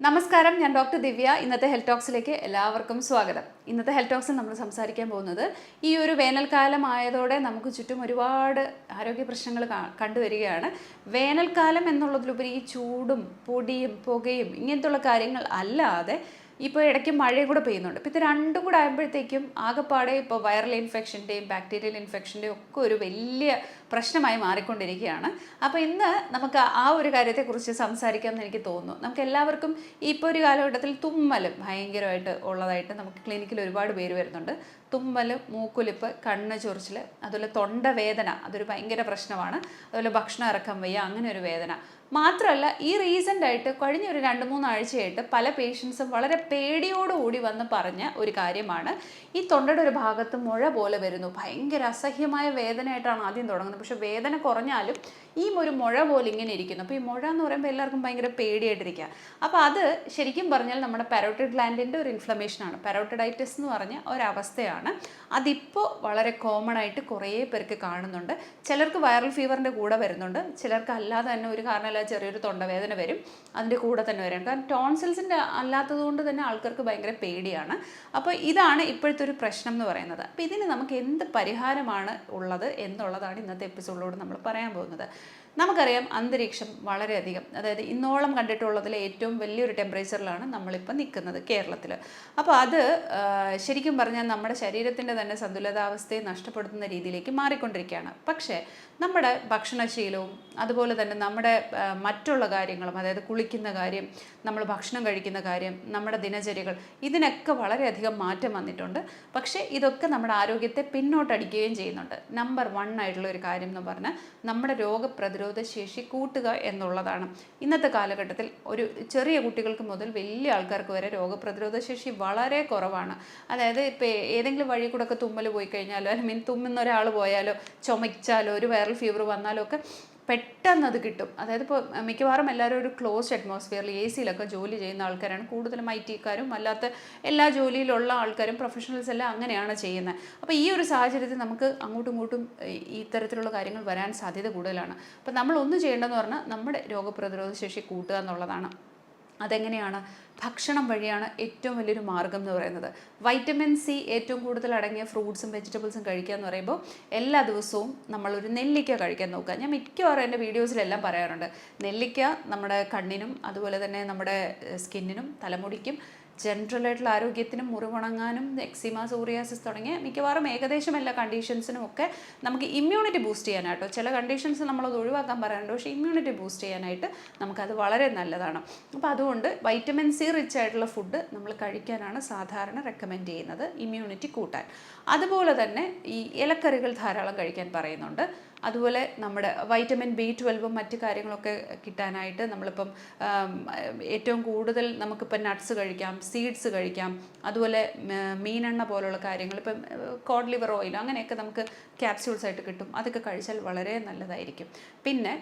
നമസ്കാരം ഞാൻ ഡോക്ടർ ദിവ്യ. ഇന്നത്തെ ഹെൽത്ത് ടോക്സിലേക്ക് എല്ലാവർക്കും സ്വാഗതം. ഇന്നത്തെ ഹെൽത്ത് ടോക്സിൽ നമ്മൾ സംസാരിക്കാൻ പോകുന്നത് ഈ ഒരു വേനൽക്കാലം ആയതോടെ നമുക്ക് ചുറ്റും ഒരുപാട് ആരോഗ്യ പ്രശ്നങ്ങൾ കണ്ടുവരികയാണ്. വേനൽക്കാലം എന്നുള്ളതിലുപരി ഈ ചൂടും പൊടിയും പുകയും ഇങ്ങനത്തുള്ള കാര്യങ്ങൾ അല്ലാതെ ഇപ്പോൾ ഇടയ്ക്ക് മഴയും കൂടെ പെയ്യുന്നുണ്ട്. ഇപ്പോൾ ഇത് രണ്ടും കൂടെ ആകുമ്പോഴത്തേക്കും ആകെപ്പാടെ ഇപ്പോൾ വൈറൽ ഇൻഫെക്ഷന്റെയും ബാക്ടീരിയൽ ഇൻഫെക്ഷന്റെയും ഒക്കെ ഒരു വലിയ പ്രശ്നമായി മാറിക്കൊണ്ടിരിക്കുകയാണ്. അപ്പോൾ ഇന്ന് നമുക്ക് ആ ഒരു കാര്യത്തെക്കുറിച്ച് സംസാരിക്കാം എന്ന് എനിക്ക് തോന്നുന്നു. നമുക്ക് എല്ലാവർക്കും ഇപ്പോൾ ഒരു കാലഘട്ടത്തിൽ തുമ്മൽ ഭയങ്കരമായിട്ട് ഉള്ളതായിട്ട് നമുക്ക് ക്ലിനിക്കിൽ ഒരുപാട് പേര് വരുന്നുണ്ട്. തുമ്മൽ മൂക്കൊലിപ്പ് കണ്ണ് ചൊറിച്ചിൽ അതുപോലെ തൊണ്ടവേദന അതൊരു ഭയങ്കര പ്രശ്നമാണ്. അതുപോലെ ഭക്ഷണം ഇറക്കം വയ്യ അങ്ങനെ ഒരു വേദന. മാത്രമല്ല ഈ റീസെന്റ് ആയിട്ട് കഴിഞ്ഞ ഒരു രണ്ട് മൂന്നാഴ്ചയായിട്ട് പല പേഷ്യൻസും വളരെ പേടിയോടുകൂടി വന്ന് പറഞ്ഞ ഒരു കാര്യമാണ്. ഈ തൊണ്ടയുടെ ഒരു ഭാഗത്ത് മുഴ പോലെ വരുന്നു. ഭയങ്കര അസഹ്യമായ വേദനയായിട്ടാണ് ആദ്യം തുടങ്ങുന്നത്. പക്ഷെ വേദന കുറഞ്ഞാലും ഈ ഒരു മുഴ പോലെ ഇങ്ങനെ ഇരിക്കുന്നു. അപ്പോൾ ഈ മുഴ എന്ന് പറയുമ്പോൾ എല്ലാവർക്കും ഭയങ്കര പേടിയായിട്ടിരിക്കുക. അപ്പോൾ അത് ശരിക്കും പറഞ്ഞാൽ നമ്മുടെ പാരോട്ടിഡ് ഗ്ലാൻഡിന്റെ ഒരു ഇൻഫ്ലമേഷനാണ് പാരോട്ടിഡൈറ്റിസ് എന്ന് പറഞ്ഞ ഒരവസ്ഥയാണ്. അതിപ്പോൾ വളരെ കോമൺ ആയിട്ട് കുറേ പേർക്ക് കാണുന്നുണ്ട്. ചിലർക്ക് വൈറൽ ഫീവറിന്റെ കൂടെ വരുന്നുണ്ട്. ചിലർക്ക് അല്ലാതെ തന്നെ ഒരു ചെറിയൊരു തൊണ്ടവേദന വരും അതിന്റെ കൂടെ തന്നെ വരും കാരണം ടോൺസിൽസിന്റെ അല്ലാത്തത് കൊണ്ട് തന്നെ ആൾക്കാർക്ക് ഭയങ്കര പേടിയാണ്. അപ്പോൾ ഇതാണ് ഇപ്പോഴത്തെ ഒരു പ്രശ്നം എന്ന് പറയുന്നത്. അപ്പോൾ ഇതിന് നമുക്ക് എന്ത് പരിഹാരമാണ് ഉള്ളത് എന്നുള്ളതാണ് ഇന്നത്തെ എപ്പിസോഡിലൂടെ നമ്മൾ പറയാൻ പോകുന്നത്. നമുക്കറിയാം അന്തരീക്ഷം വളരെയധികം. അതായത് ഇന്നോളം കണ്ടിട്ടുള്ളതിലെ ഏറ്റവും വലിയൊരു ടെമ്പറേച്ചറിലാണ് നമ്മളിപ്പോൾ നിൽക്കുന്നത് കേരളത്തിൽ അപ്പോൾ അത് ശരിക്കും പറഞ്ഞാൽ നമ്മുടെ ശരീരത്തിന്റെ തന്നെ സന്തുലിതാവസ്ഥയെ നഷ്ടപ്പെടുത്തുന്ന രീതിയിലേക്ക് മാറിക്കൊണ്ടിരിക്കുകയാണ്. പക്ഷേ നമ്മുടെ ഭക്ഷണശീലവും അതുപോലെ തന്നെ നമ്മുടെ മറ്റുള്ള കാര്യങ്ങളും അതായത് കുളിക്കുന്ന കാര്യം നമ്മൾ ഭക്ഷണം കഴിക്കുന്ന കാര്യം നമ്മുടെ ദിനചര്യകൾ ഇതിനൊക്കെ വളരെയധികം മാറ്റം വന്നിട്ടുണ്ട്. പക്ഷേ ഇതൊക്കെ നമ്മുടെ ആരോഗ്യത്തെ പിന്നോട്ടടിക്കുകയും ചെയ്യുന്നുണ്ട്. നമ്പർ വൺ ആയിട്ടുള്ള ഒരു കാര്യം എന്ന് പറഞ്ഞാൽ നമ്മുടെ രോഗപ്രതിരോധ ശേഷി കൂട്ടുക എന്നുള്ളതാണ്. ഇന്നത്തെ കാലഘട്ടത്തിൽ ഒരു ചെറിയ കുട്ടികൾക്ക് മുതൽ വലിയ ആൾക്കാർക്ക് വരെ രോഗപ്രതിരോധ ശേഷി വളരെ കുറവാണ്. അതായത് ഇപ്പോൾ ഏതെങ്കിലും വഴി കൂടെ ഒക്കെ തുമ്മൽ പോയി കഴിഞ്ഞാലോ അല്ലെങ്കിൽ തുമ്മുന്ന ഒരാൾ പോയാലോ ചുമച്ചാലോ ഒരു വൈറൽ ഫീവർ വന്നാലോ ഒക്കെ പെട്ടെന്ന് അത് കിട്ടും. അതായത് ഇപ്പോൾ മിക്കവാറും എല്ലാവരും ഒരു ക്ലോസ്ഡ് അറ്റ്മോസ്ഫിയറിൽ എ സിയിലൊക്കെ ജോലി ചെയ്യുന്ന ആൾക്കാരാണ്. കൂടുതലും ഐ ടിക്കാരും അല്ലാത്ത എല്ലാ ജോലിയിലുള്ള ആൾക്കാരും പ്രൊഫഷണൽസ് എല്ലാം അങ്ങനെയാണ് ചെയ്യുന്നത്. അപ്പോൾ ഈ ഒരു സാഹചര്യത്തിൽ നമുക്ക് അങ്ങോട്ടും ഇങ്ങോട്ടും ഇത്തരത്തിലുള്ള കാര്യങ്ങൾ വരാൻ സാധ്യത കൂടുതലാണ്. അപ്പോൾ നമ്മൾ ഒന്ന് ചെയ്യേണ്ടതെന്ന് പറഞ്ഞാൽ നമ്മുടെ രോഗപ്രതിരോധ ശേഷി കൂട്ടുക എന്നുള്ളതാണ്. അതെങ്ങനെയാണ് ഭക്ഷണം വഴിയാണ് ഏറ്റവും വലിയൊരു മാർഗം എന്ന് പറയുന്നത്? വൈറ്റമിൻ സി ഏറ്റവും കൂടുതൽ അടങ്ങിയ ഫ്രൂട്ട്സും വെജിറ്റബിൾസും കഴിക്കുക എന്ന് പറയുമ്പോൾ എല്ലാ ദിവസവും നമ്മളൊരു നെല്ലിക്ക കഴിക്കാൻ നോക്കുക. ഞാൻ മിക്കവാറും എന്റെ വീഡിയോസിലെല്ലാം പറയാറുണ്ട്. നെല്ലിക്ക നമ്മുടെ കണ്ണിനും അതുപോലെ തന്നെ നമ്മുടെ സ്കിന്നിനും തലമുടിക്കും ജനറൽ ആയിട്ടുള്ള ആരോഗ്യത്തിനും മുറിവുണങ്ങാനും എക്സിമ സോറിയാസിസ് തുടങ്ങിയ മിക്കവാറും ഏകദേശം എല്ലാ കണ്ടീഷൻസിനും ഒക്കെ നമുക്ക് ഇമ്മ്യൂണിറ്റി ബൂസ്റ്റ് ചെയ്യാനായിട്ടോ ചില കണ്ടീഷൻസ് നമ്മളത് ഒഴിവാക്കാൻ പറയാനുണ്ട് പക്ഷേ ഇമ്മ്യൂണിറ്റി ബൂസ്റ്റ് ചെയ്യാനായിട്ട് നമുക്കത് വളരെ നല്ലതാണ്. അപ്പോൾ അതുകൊണ്ട് വൈറ്റമിൻ സി റിച്ച് ആയിട്ടുള്ള ഫുഡ് നമ്മൾ കഴിക്കാനാണ് സാധാരണ റെക്കമെൻഡ് ചെയ്യുന്നത്. ഇമ്മ്യൂണിറ്റി കൂട്ടാൻ. അതുപോലെ തന്നെ ഈ ഇലക്കറികൾ ധാരാളം കഴിക്കാൻ പറയുന്നുണ്ട്. അതുപോലെ നമ്മുടെ വൈറ്റമിൻ ബി ട്വൽവും മറ്റു കാര്യങ്ങളൊക്കെ കിട്ടാനായിട്ട് നമ്മളിപ്പം ഏറ്റവും കൂടുതൽ നമുക്കിപ്പം നട്ട്സ് കഴിക്കാം സീഡ്സ് കഴിക്കാം അതുപോലെ മീനെണ്ണ പോലുള്ള കാര്യങ്ങൾ ഇപ്പം കോഡ് ലിവർ ഓയിൽ അങ്ങനെയൊക്കെ നമുക്ക് ക്യാപ്സ്യൂൾസ് ആയിട്ട് കിട്ടും. അതൊക്കെ കഴിച്ചാൽ വളരെ നല്ലതായിരിക്കും. പിന്നെ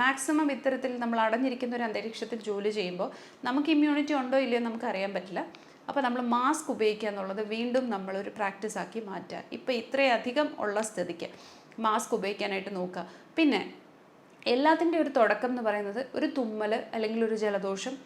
മാക്സിമം ഇത്തരത്തിൽ നമ്മൾ അടഞ്ഞിരിക്കുന്ന ഒരു അന്തരീക്ഷത്തിൽ ജോലി ചെയ്യുമ്പോൾ നമുക്ക് ഇമ്മ്യൂണിറ്റി ഉണ്ടോ ഇല്ലയോ നമുക്ക് അറിയാൻ പറ്റില്ല. അപ്പോൾ നമ്മൾ മാസ്ക് ഉപയോഗിക്കുക എന്നുള്ളത് വീണ്ടും നമ്മളൊരു പ്രാക്ടീസ് ആക്കി മാറ്റുക. ഇപ്പോൾ ഇത്രയധികം ഉള്ള സ്ഥിതിക്ക്. മാസ്ക് ഉപയോഗിക്കാനായിട്ട് നോക്കുക. പിന്നെ എല്ലാത്തിന്റെ ഒരു തുടക്കം എന്ന് പറയുന്നത് ഒരു തുമ്മൽ അല്ലെങ്കിൽ ഒരു ജലദോഷം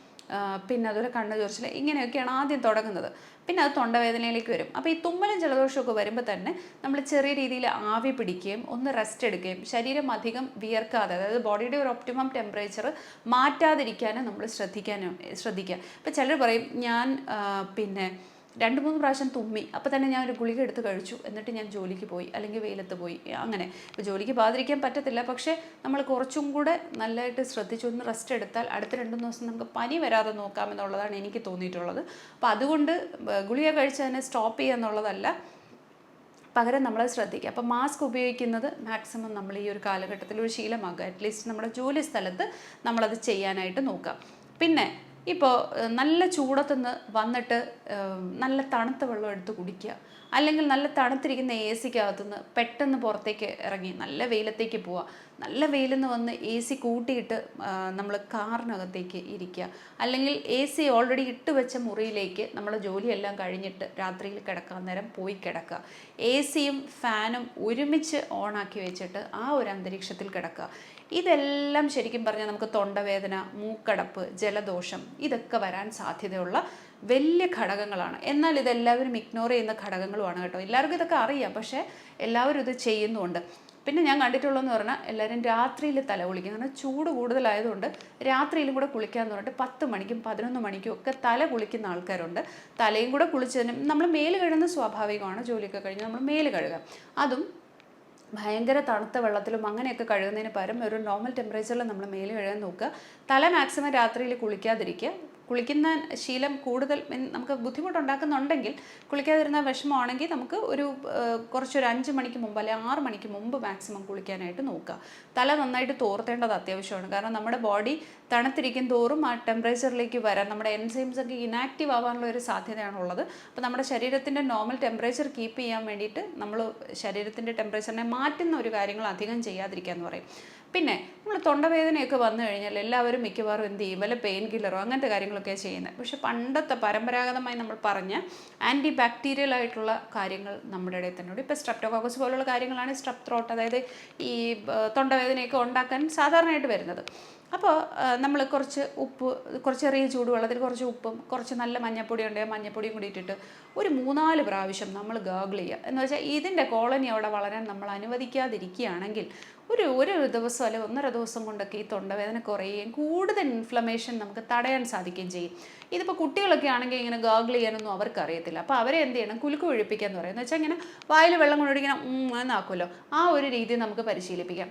പിന്നെ അതൊരു കണ്ണ് ചൊറിച്ചിൽ ഇങ്ങനെയൊക്കെയാണ് ആദ്യം തുടങ്ങുന്നത്. പിന്നെ അത് തൊണ്ടവേദനയിലേക്ക് വരും. അപ്പോൾ ഈ തുമ്മലും ജലദോഷമൊക്കെ വരുമ്പോൾ തന്നെ നമ്മൾ ചെറിയ രീതിയിൽ ആവി പിടിക്കുകയും ഒന്ന് റെസ്റ്റ് എടുക്കുകയും ശരീരം അധികം വിയർക്കാതെ അതായത് ബോഡിയുടെ ഒരു ഒപ്റ്റിമം ടെമ്പറേച്ചർ മാറ്റാതിരിക്കാനും നമ്മൾ ശ്രദ്ധിക്കാനും ശ്രദ്ധിക്കുക. ഇപ്പോൾ ചിലർ പറയും ഞാൻ പിന്നെ രണ്ട് മൂന്ന് പ്രാവശ്യം തുമ്മി. അപ്പോൾ തന്നെ ഞാൻ ഒരു ഗുളിക എടുത്ത് കഴിച്ചു. എന്നിട്ട് ഞാൻ ജോലിക്ക് പോയി. അല്ലെങ്കിൽ വെയിലത്ത് പോയി. അങ്ങനെ. ഇപ്പോൾ ജോലിക്ക് ബാധിക്കാൻ പറ്റത്തില്ല. പക്ഷേ നമ്മൾ കുറച്ചും കൂടെ നല്ലതായിട്ട് ശ്രദ്ധിച്ചു ഒന്ന് റെസ്റ്റ് എടുത്താൽ അടുത്ത രണ്ട് ദിവസം നമുക്ക് പനി വരാതെ നോക്കാമെന്നുള്ളതാണ് എനിക്ക് തോന്നിയിട്ടുള്ളത്. അപ്പോൾ അതുകൊണ്ട് ഗുളിക കഴിച്ച് തന്നെ സ്റ്റോപ്പ് ചെയ്യുക എന്നുള്ളതല്ല. പകരം നമ്മളത് ശ്രദ്ധിക്കുക. അപ്പോൾ മാസ്ക് ഉപയോഗിക്കുന്നത് മാക്സിമം നമ്മൾ ഈ ഒരു കാലഘട്ടത്തിൽ ഒരു ശീലമാക്കുക. അറ്റ്ലീസ്റ്റ് നമ്മുടെ ജോലി സ്ഥലത്ത് നമ്മളത് ചെയ്യാനായിട്ട് നോക്കുക. പിന്നെ ഇപ്പോൾ നല്ല ചൂടത്തുനിന്ന് വന്നിട്ട് നല്ല തണുത്ത വെള്ളം എടുത്ത് കുടിക്കുക. അല്ലെങ്കിൽ നല്ല തണുത്തിരിക്കുന്ന എ സിക്കകത്തുനിന്ന് പെട്ടെന്ന് പുറത്തേക്ക് ഇറങ്ങി നല്ല വെയിലത്തേക്ക് പോവുക. നല്ല വെയിലെന്ന് വന്ന് എ സി കൂട്ടിയിട്ട് നമ്മൾ കാറിനകത്തേക്ക് ഇരിക്കുക. അല്ലെങ്കിൽ എ സി ഓൾറെഡി ഇട്ട് വെച്ച മുറിയിലേക്ക് നമ്മൾ ജോലിയെല്ലാം കഴിഞ്ഞിട്ട് രാത്രിയിൽ കിടക്കാൻ നേരം പോയി കിടക്കുക. എ സിയും ഫാനും ഒരുമിച്ച് ഓണാക്കി വെച്ചിട്ട് ആ ഒരു അന്തരീക്ഷത്തിൽ കിടക്കുക. ഇതെല്ലാം ശരിക്കും പറഞ്ഞാൽ നമുക്ക് തൊണ്ടവേദന മൂക്കടപ്പ് ജലദോഷം ഇതൊക്കെ വരാൻ സാധ്യതയുള്ള വലിയ ഘടകങ്ങളാണ്. എന്നാൽ ഇതെല്ലാവരും ഇഗ്നോർ ചെയ്യുന്ന ഘടകങ്ങളുമാണ് കേട്ടോ. എല്ലാവർക്കും ഇതൊക്കെ അറിയാം പക്ഷേ എല്ലാവരും ഇത് ചെയ്യുന്നുണ്ട്. പിന്നെ ഞാൻ കണ്ടിട്ടുള്ളതെന്ന് പറഞ്ഞാൽ എല്ലാവരും രാത്രിയിൽ തല കുളിക്കും. കാരണം ചൂട് കൂടുതലായതുകൊണ്ട് രാത്രിയിലും കൂടെ കുളിക്കാന്ന് പറഞ്ഞിട്ട് പത്ത് മണിക്കും പതിനൊന്ന് മണിക്കും ഒക്കെ തല കുളിക്കുന്ന ആൾക്കാരുണ്ട്. തലയും കൂടെ കുളിച്ചതിന് നമ്മൾ മേൽ കഴുകുന്നത് സ്വാഭാവികമാണ് ജോലിയൊക്കെ കഴിഞ്ഞ് നമ്മൾ മേൽ കഴുകാം. അതും ഭയങ്കര തണുത്ത വെള്ളത്തിലും അങ്ങനെയൊക്കെ കഴുകുന്നതിന് പകരം ഒരു നോർമൽ ടെമ്പറേച്ചറിൽ നമ്മൾ മേൽ കഴുകാൻ നോക്കുക. തല മാക്സിമം രാത്രിയിൽ കുളിക്കാതിരിക്കുക. കുളിക്കുന്ന ശീലം കൂടുതൽ നമുക്ക് ബുദ്ധിമുട്ടുണ്ടാക്കുന്നുണ്ടെങ്കിൽ കുളിക്കാതിരുന്ന വിഷമമാണെങ്കിൽ നമുക്ക് ഒരു കുറച്ചൊരു അഞ്ച് മണിക്ക് മുമ്പ് അല്ലെങ്കിൽ ആറ് മണിക്ക് മുമ്പ് മാക്സിമം കുളിക്കാനായിട്ട് നോക്കുക. തല നന്നായിട്ട് തോർത്തേണ്ടത് അത്യാവശ്യമാണ്. കാരണം നമ്മുടെ ബോഡി തണുത്തിരിക്കും തോറും ആ ടെമ്പറേച്ചറിലേക്ക് വരാൻ നമ്മുടെ എൻസൈംസ് ഒക്കെ ഇനാക്റ്റീവ് ആവാനുള്ള ഒരു സാധ്യതയാണ് ഉള്ളത് അപ്പോൾ നമ്മുടെ ശരീരത്തിന്റെ നോർമൽ ടെമ്പറേച്ചർ കീപ്പ് ചെയ്യാൻ വേണ്ടിയിട്ട് നമ്മൾ ശരീരത്തിന്റെ ടെമ്പറേച്ചറിനെ മാറ്റുന്ന ഒരു കാര്യങ്ങൾ അധികം ചെയ്യാതിരിക്കുക എന്ന് പറയും. പിന്നെ നമ്മൾ തൊണ്ടവേദനയൊക്കെ വന്നു കഴിഞ്ഞാൽ എല്ലാവരും മിക്കവാറും എന്ത് ചെയ്യും? വല്ല പെയിൻ കില്ലറോ അങ്ങനത്തെ കാര്യങ്ങളൊക്കെ ചെയ്യുന്നത് പക്ഷെ പണ്ടത്തെ പരമ്പരാഗതമായി നമ്മൾ പറഞ്ഞ ആന്റി ബാക്ടീരിയൽ ആയിട്ടുള്ള കാര്യങ്ങൾ നമ്മുടെ ഇടയിൽ തന്നെ ഉണ്ട്. ഇപ്പോൾ സ്ട്രെപ്റ്റോകോക്കസ് പോലുള്ള കാര്യങ്ങളാണ് സ്ട്രെപ് ത്രോട്ട് അതായത് ഈ തൊണ്ടവേദനയൊക്കെ ഉണ്ടാക്കാൻ സാധാരണയായിട്ട് വരുന്നത്. അപ്പോൾ നമ്മൾ കുറച്ച് ഉപ്പ് കുറച്ച് ചെറിയ ചൂടുവെള്ളത്തിൽ കുറച്ച് ഉപ്പും കുറച്ച് നല്ല മഞ്ഞപ്പൊടി ഉണ്ടെങ്കിൽ മഞ്ഞപ്പൊടിയും കൂടി ഇട്ടിട്ട് ഒരു മൂന്നാൽ പ്രാവശ്യം നമ്മൾ ഗാഗിൾ ചെയ്യുക. എന്ന് വെച്ചാൽ ഇതിന്റെ കോളനി അവിടെ വളരാൻ നമ്മൾ അനുവദിക്കാതിരിക്കുകയാണെങ്കിൽ ഒരു ഒരു ദിവസം അല്ലെങ്കിൽ ഒന്നര ദിവസം കൊണ്ടൊക്കെ ഈ തൊണ്ടവേദന കുറയുകയും കൂടുതൽ ഇൻഫ്ലമേഷൻ നമുക്ക് തടയാൻ സാധിക്കുകയും ചെയ്യും. ഇതിപ്പോൾ കുട്ടികളൊക്കെ ആണെങ്കിൽ ഇങ്ങനെ ഗാഗിൾ ചെയ്യാനൊന്നും അവർക്ക് അറിയത്തില്ല അപ്പോൾ അവരെ എന്ത് ചെയ്യണം? കുലുക്ക് ഒഴിപ്പിക്കുക എന്ന് പറയുന്നത്. വെച്ചാൽ ഇങ്ങനെ വായിൽ വെള്ളം ഉം എന്നാക്കുമല്ലോ ആ ഒരു രീതി നമുക്ക് പരിശീലിപ്പിക്കാം.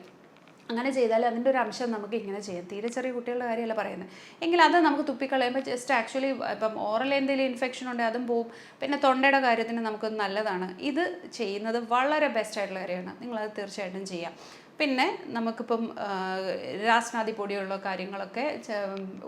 അങ്ങനെ ചെയ്താൽ അതിന്റെ ഒരു അംശം നമുക്ക് ഇങ്ങനെ ചെയ്യാം. തീരെ ചെറിയ കുട്ടികളുടെ കാര്യമല്ല പറയുന്നത്. എങ്കിൽ അത് നമുക്ക് തുപ്പിക്കളയുമ്പോൾ ജസ്റ്റ് ആക്ച്വലി ഇപ്പം ഓറൽ എന്തെങ്കിലും ഇൻഫെക്ഷൻ ഉണ്ടെങ്കിൽ അതും പോവും. പിന്നെ തൊണ്ടയുടെ കാര്യത്തിന് നമുക്ക് നല്ലതാണ്. ഇത് ചെയ്യുന്നത് വളരെ ബെസ്റ്റ് ആയിട്ടുള്ള കാര്യമാണ്. നിങ്ങളത് തീർച്ചയായിട്ടും ചെയ്യാം. പിന്നെ നമുക്കിപ്പം രാസനാദി പൊടിയുള്ള കാര്യങ്ങളൊക്കെ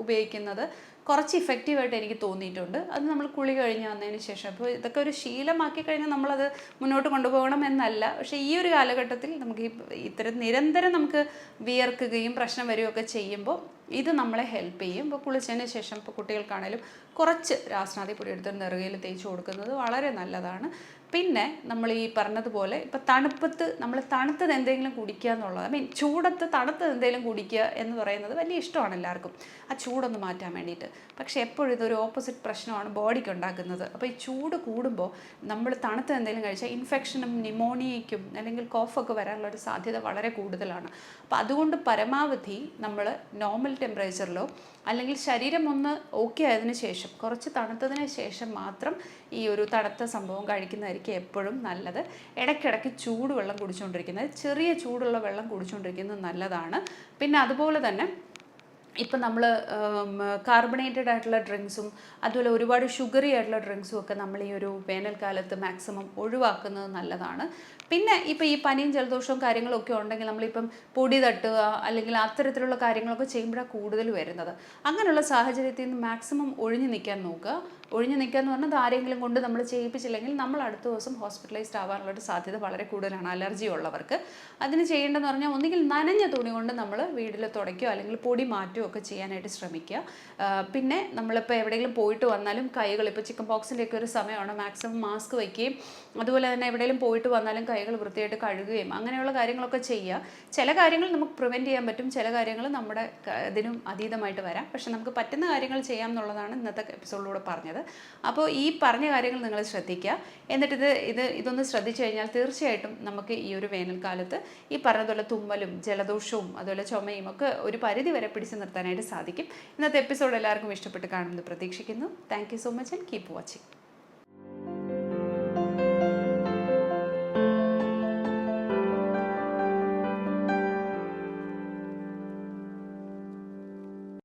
ഉപയോഗിക്കുന്നത് കുറച്ച് ഇഫക്റ്റീവായിട്ട് എനിക്ക് തോന്നിയിട്ടുണ്ട്. അത് നമ്മൾ കുളി കഴിഞ്ഞ് വന്നതിന് ശേഷം. അപ്പോൾ ഇതൊക്കെ ഒരു ശീലമാക്കി കഴിഞ്ഞാൽ നമ്മളത് മുന്നോട്ട് കൊണ്ടുപോകണം എന്നല്ല. പക്ഷേ ഈ ഒരു കാലഘട്ടത്തിൽ നമുക്ക് ഈ ഇത്തരം നിരന്തരം നമുക്ക് വിയർക്കുകയും പ്രശ്നം വരികയൊക്കെ ചെയ്യുമ്പോൾ ഇത് നമ്മളെ ഹെൽപ്പ് ചെയ്യും. ഇപ്പോൾ കുളിച്ചതിന് ശേഷം ഇപ്പോൾ കുട്ടികൾക്കാണേലും കുറച്ച് രാസനാദി പൊടി എടുത്ത് നെറുകയിൽ തേച്ച് കൊടുക്കുന്നത് വളരെ നല്ലതാണ്. പിന്നെ നമ്മൾ ഈ പറഞ്ഞതുപോലെ ഇപ്പം തണുപ്പത്ത് നമ്മൾ തണുത്തത് എന്തെങ്കിലും കുടിക്കുക എന്നുള്ളത് ഐ മീൻ ചൂടത്ത് തണുത്തത് എന്തെങ്കിലും കുടിക്കുക എന്ന് പറയുന്നത് വലിയ ഇഷ്ടമാണ് എല്ലാവർക്കും. ആ ചൂടൊന്ന് മാറ്റാൻ വേണ്ടിയിട്ട്. പക്ഷേ എപ്പോഴും ഇതൊരു ഓപ്പോസിറ്റ് പ്രശ്നമാണ് ബോഡിക്ക് ഉണ്ടാക്കുന്നത്. അപ്പോൾ ഈ ചൂട് കൂടുമ്പോൾ നമ്മൾ തണുത്ത എന്തെങ്കിലും കഴിച്ചാൽ ഇൻഫെക്ഷനും ന്യൂമോണിയയ്ക്കും അല്ലെങ്കിൽ കോഫൊക്കെ വരാനുള്ള ഒരു സാധ്യത വളരെ കൂടുതലാണ്. അപ്പോൾ അതുകൊണ്ട് പരമാവധി നമ്മൾ നോർമൽ ടെമ്പറേച്ചറിലോ അല്ലെങ്കിൽ ശരീരം ഒന്ന് ഓക്കെ ആയതിനു ശേഷം കുറച്ച് തണുത്തതിന് ശേഷം മാത്രം ഈ ഒരു തണുത്ത സംഭവം കഴിക്കുന്നതായിരിക്കും എപ്പോഴും നല്ലത്. ഇടയ്ക്കിടയ്ക്ക് ചൂടുവെള്ളം കുടിച്ചുകൊണ്ടിരിക്കുന്നത് ചെറിയ ചൂടുള്ള വെള്ളം കുടിച്ചുകൊണ്ടിരിക്കുന്നത് നല്ലതാണ്. പിന്നെ അതുപോലെ തന്നെ ഇപ്പം നമ്മൾ കാർബണേറ്റഡ് ആയിട്ടുള്ള ഡ്രിങ്ക്സും അതുപോലെ ഒരുപാട് ഷുഗറി ആയിട്ടുള്ള ഡ്രിങ്ക്സും ഒക്കെ നമ്മൾ ഈ ഒരു വേനൽക്കാലത്ത് മാക്സിമം ഒഴിവാക്കുന്നത് നല്ലതാണ്. പിന്നെ ഇപ്പം ഈ പനിയും ജലദോഷവും കാര്യങ്ങളൊക്കെ ഉണ്ടെങ്കിൽ നമ്മളിപ്പം പൊടി തട്ടുക അല്ലെങ്കിൽ അത്തരത്തിലുള്ള കാര്യങ്ങളൊക്കെ ചെയ്യുമ്പോഴാണ് കൂടുതൽ വരുന്നത്. അങ്ങനെയുള്ള സാഹചര്യത്തിൽ നിന്ന് മാക്സിമം ഒഴിഞ്ഞു നിൽക്കാൻ നോക്കുക. ഒഴിഞ്ഞു നിൽക്കുക എന്ന് പറഞ്ഞാൽ ആരെങ്കിലും കൊണ്ട് നമ്മൾ ചെയ്യിപ്പിച്ചില്ലെങ്കിൽ നമ്മൾ അടുത്ത ദിവസം ഹോസ്പിറ്റലൈസ്ഡ് ആവാനുള്ള ഒരു സാധ്യത വളരെ കൂടുതലാണ് അലർജി ഉള്ളവർക്ക്. അതിന് ചെയ്യേണ്ടതെന്ന് പറഞ്ഞാൽ ഒന്നുകിൽ നനഞ്ഞ തുണി കൊണ്ട് നമ്മൾ വീട്ടിൽ തുടയ്ക്കുകയോ അല്ലെങ്കിൽ പൊടി മാറ്റുകയോ ഒക്കെ ചെയ്യാനായിട്ട് ശ്രമിക്കുക. പിന്നെ നമ്മളിപ്പോൾ എവിടെയെങ്കിലും പോയിട്ട് വന്നാലും കൈകൾ ഇപ്പോൾ ചിക്കൻ ബോക്സിന്റെയൊക്കെ ഒരു സമയമാണ് മാക്സിമം മാസ്ക് വയ്ക്കുകയും അതുപോലെ തന്നെ എവിടെയെങ്കിലും പോയിട്ട് വന്നാലും കൈകൾ വൃത്തിയായിട്ട് കഴുകുകയും അങ്ങനെയുള്ള കാര്യങ്ങളൊക്കെ ചെയ്യുക. ചില കാര്യങ്ങൾ നമുക്ക് പ്രിവെന്റ് ചെയ്യാൻ പറ്റും ചില കാര്യങ്ങൾ നമ്മുടെ ഇതിനും അതീതമായിട്ട് വരാം. പക്ഷെ നമുക്ക് പറ്റുന്ന കാര്യങ്ങൾ ചെയ്യാം എന്നുള്ളതാണ് ഇന്നത്തെ എപ്പിസോഡിലൂടെ പറഞ്ഞത്. അപ്പോൾ ഈ പറഞ്ഞ കാര്യങ്ങൾ നിങ്ങൾ ശ്രദ്ധിക്കുക. എന്നിട്ട് ഇത് ഇത് ഇതൊന്ന് ശ്രദ്ധിച്ചു കഴിഞ്ഞാൽ തീർച്ചയായിട്ടും നമുക്ക് ഈ ഒരു വേനൽക്കാലത്ത് ഈ പറഞ്ഞതുപോലെ തുമ്മലും ജലദോഷവും അതുപോലെ ചുമയും ഒക്കെ ഒരു പരിധി വരെ പിടിച്ചു നിർത്താനായിട്ട് സാധിക്കും. ഇന്നത്തെ എപ്പിസോഡ് എല്ലാവർക്കും ഇഷ്ടപ്പെട്ട് കാണുമെന്ന് പ്രതീക്ഷിക്കുന്നു. Thank so much and keep watching